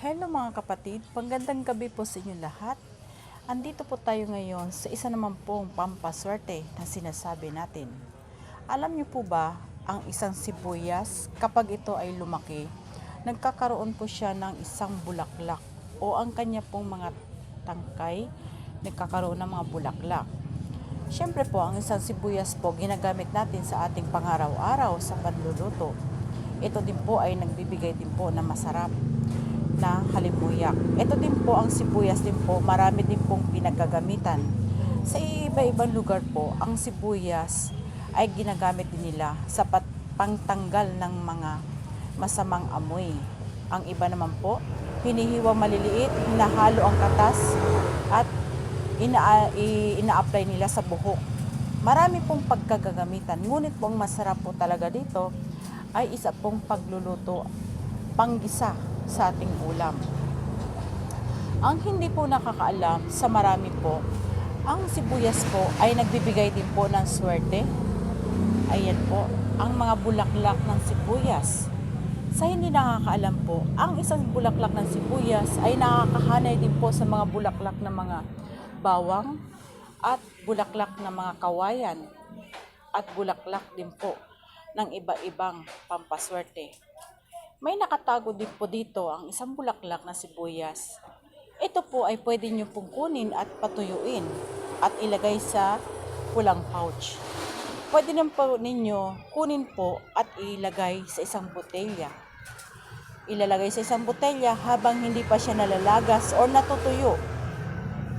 Hello mga kapatid, panggandang gabi po sa inyo lahat. Andito po tayo ngayon sa isa naman pong pampaswerte na sinasabi natin. Alam niyo po ba, ang isang sibuyas, kapag ito ay lumaki, nagkakaroon po siya ng isang bulaklak o ang kanya pong mga tangkay, nagkakaroon ng mga bulaklak. Siyempre po, ang isang sibuyas po ginagamit natin sa ating pangaraw-araw sa panluluto. Ito din po ay nagbibigay din po na masarap halimuyak. Ito din po ang sibuyas din po, marami din pong pinagagamitan. Sa iba-ibang lugar po, ang sibuyas ay ginagamit din nila sa pat- pangtanggal ng mga masamang amoy. Ang iba naman po, hinihiwang maliliit, hinahalo ang katas at ina- ina-apply nila sa buhok. Marami pong pagkagagamitan. Ngunit po ang masarap po talaga dito ay isa pong pagluluto panggisa sa ating ulam. Ang hindi po nakakaalam sa marami po, ang sibuyas po ay nagbibigay din po ng swerte. Ayan po, ang mga bulaklak ng sibuyas. Sa hindi nakakaalam po, ang isang bulaklak ng sibuyas ay nakakahanay din po sa mga bulaklak ng mga bawang at bulaklak ng mga kawayan at bulaklak din po ng iba-ibang pampaswerte. May nakatago din po dito ang isang bulaklak na sibuyas. Ito po ay pwede nyo pong kunin at patuyuin at ilagay sa pulang pouch. Pwede naman po ninyo kunin po at ilagay sa isang botelya. Ilalagay sa isang botelya habang hindi pa siya nalalagas or natutuyo.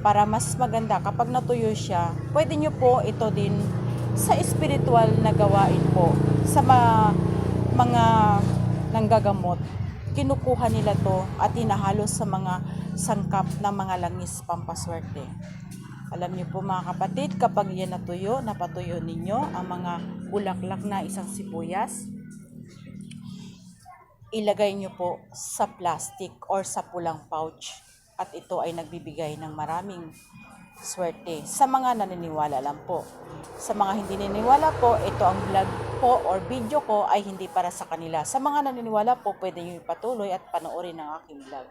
Para mas maganda kapag natuyo siya, pwede nyo po ito din sa spiritual na gawain po sa mga, mga nanggagamot. Kinukuha nila to at hinahalo sa mga sangkap ng mga langis pampaswerte. Alam niyo po mga kapatid, kapag yan natuyo, napatuyo ninyo ang mga bulaklak na isang sibuyas, ilagay niyo po sa plastic or sa pulang pouch. At ito ay nagbibigay ng maraming swerte sa mga naniniwala lang po. Sa mga hindi naniniwala po, ito ang vlog po or video ko ay hindi para sa kanila. Sa mga naniniwala po, pwede nyo ipatuloy at panoorin ang aking vlog.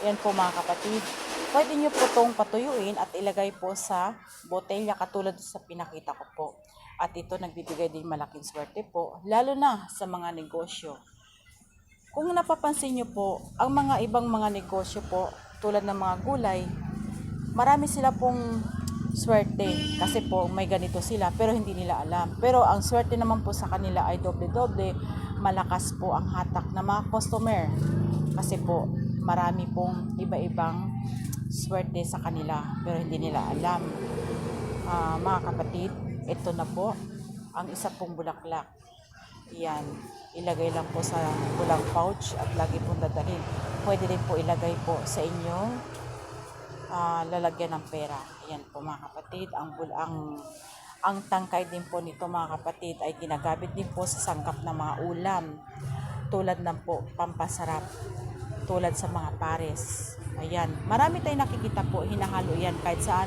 Yan po mga kapatid. Pwede nyo po itong patuyuin at ilagay po sa botelya katulad sa pinakita ko po. At ito nagbibigay din malaking swerte po, lalo na sa mga negosyo. Kung napapansin nyo po, ang mga ibang mga negosyo po, tulad ng mga gulay, marami sila pong swerte kasi po may ganito sila pero hindi nila alam. Pero ang swerte naman po sa kanila ay doble-doble, malakas po ang hatak ng mga customer. Kasi po marami pong iba-ibang swerte sa kanila pero hindi nila alam. Ah, mga kapatid, ito na po ang isa pong bulaklak. Yan, ilagay lang po sa pulang pouch at lagi pong dadalhin. Pwede rin po ilagay po sa inyong ah, lalagyan ng pera. Ayan po mga kapatid, ang ang ang tangkay din po nito mga kapatid ay ginagamit din po sa sangkap ng mga ulam tulad ng po pampasarap tulad sa mga pares. Ayan, marami tayong nakikita po, hinahalo yan kahit saan.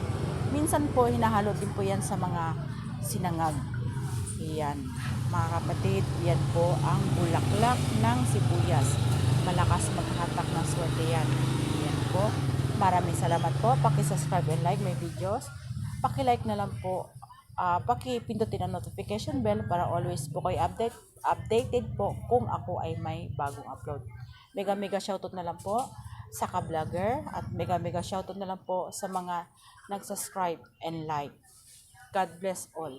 Minsan po hinahalo din po yan sa mga sinangag. Ayan, mga kapatid, yan po ang bulaklak ng sibuyas. Malakas maghatak ng swerte yan. Ayan po. Maraming salamat po. Paki-subscribe and like my videos. Paki-like na lang po. Ah, paki-pindutin ang notification bell para always po kayo update, updated po kung ako ay may bagong upload. Mega mega shoutout na lang po sa ka-vlogger at mega mega shoutout na lang po sa mga nag-subscribe and like. God bless all.